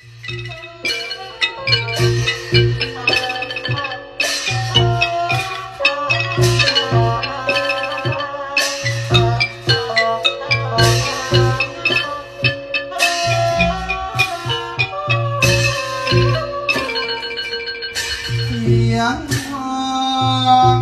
เสียงทง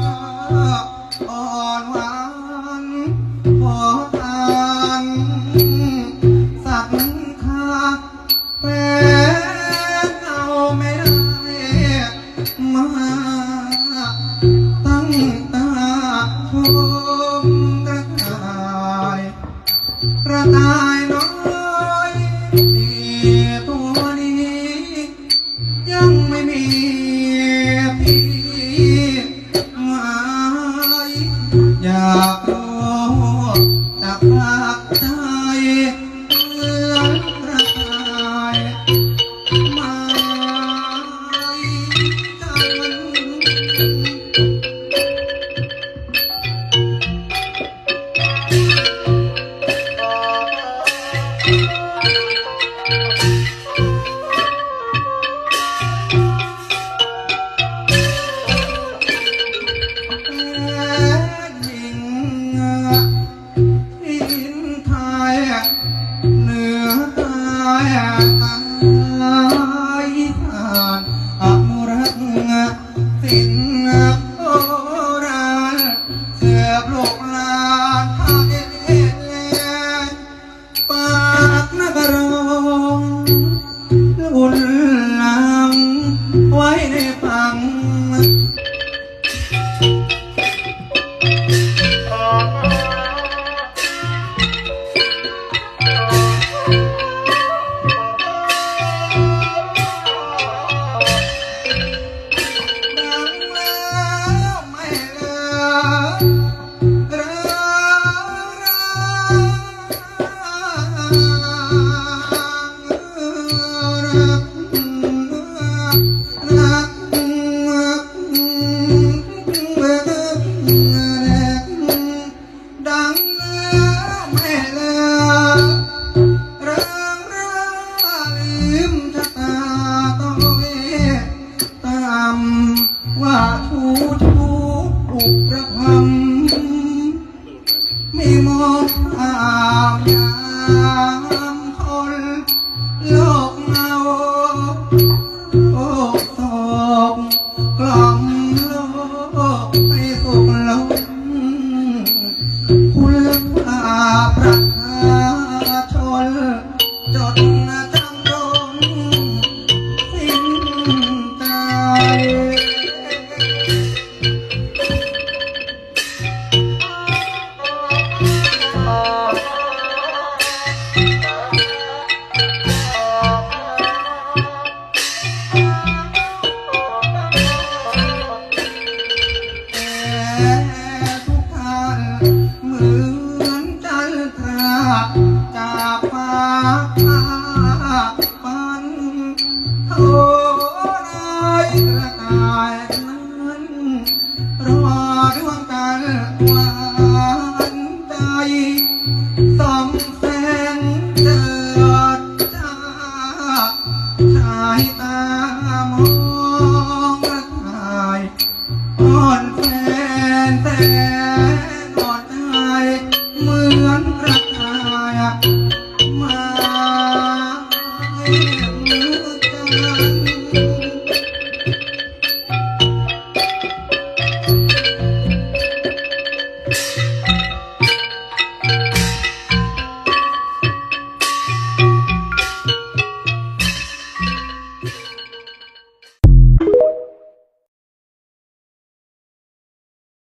ระต่ายน้อยตัวนี้ ยังไม่มีพี่ Ah. ตายนั้นรอดวงกัวานใจส่องแสงเจิดจ้าชาตามอกระต่าย